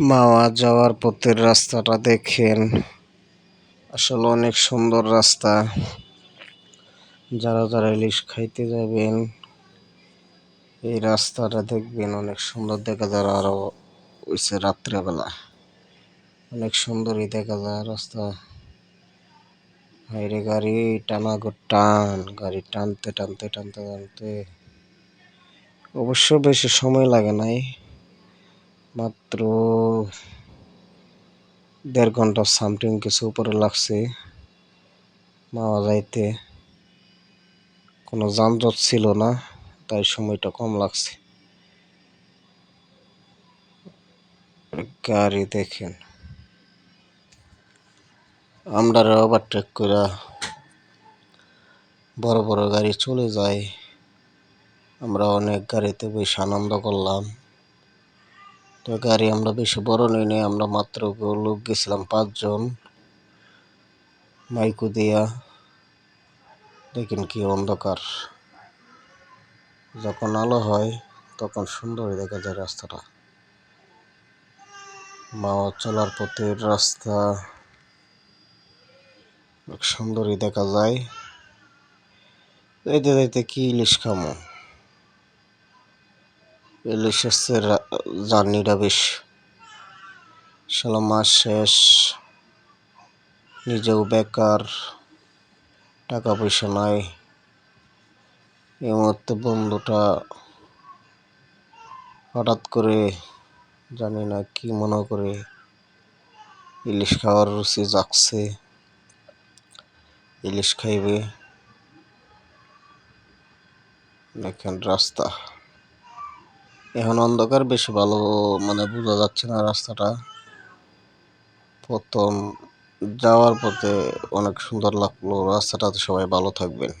মাওয়া যাওয়ার পথের রাস্তাটা দেখেন। আসলে অনেক সুন্দর রাস্তা। যারা যারা ইলিশ খাইতে যাবেন, এই রাস্তাটা দেখবেন অনেক সুন্দর। দেখা যায় আরও হইছে রাত্রেবেলা। অনেক সুন্দরই দেখা যায় রাস্তা। হাইরে গাড়ি টানা টান, গাড়ি টানতে টানতে টানতে টানতে। অবশ্য বেশি সময় লাগে নাই। মাত্র দেড় ঘণ্টা সামথিং কিছু উপরে লাগছে। মাওয়া যাইতে কোনো যানজট ছিল না, তাই সময়টা কম লাগছে। গাড়ি দেখেন। আমরা ওভারটেক করে বড় বড় গাড়ি চলে যায়। আমরা অনেক গাড়িতে বেশ আনন্দ করলাম। তো গাড়ি আমরা বেশি বড় নিই নাই, আমরা মাত্র লোক গেছিলাম পাঁচজন। মাইকু দিয়া। দেখেন কি অন্ধকার। যখন আলো হয়, তখন সুন্দর দেখা যায় রাস্তাটা। মাওয়া চলার পথের রাস্তা সুন্দরই দেখা যায়। যাইতে যাইতে কি ইলিশ খামো? ইলিশের জার্নিটা বেশ সালা মাস শেষ। নিজেও বেকার টাকা পয়সা নাই। এই মুহূর্তে বন্ধুটা হঠাৎ করে জানি না কি মনে করে, ইলিশ খাওয়ার রুচি জাগছে, ইলিশ খাইবে। দেখেন রাস্তা। এখন অন্ধকার, বেশি ভালো মানে বোঝা যাচ্ছে না রাস্তাটা। প্রথম যাওয়ার পথে অনেক সুন্দর লাগল। রাস্তাটাতে সবাই ভালো থাকবেন।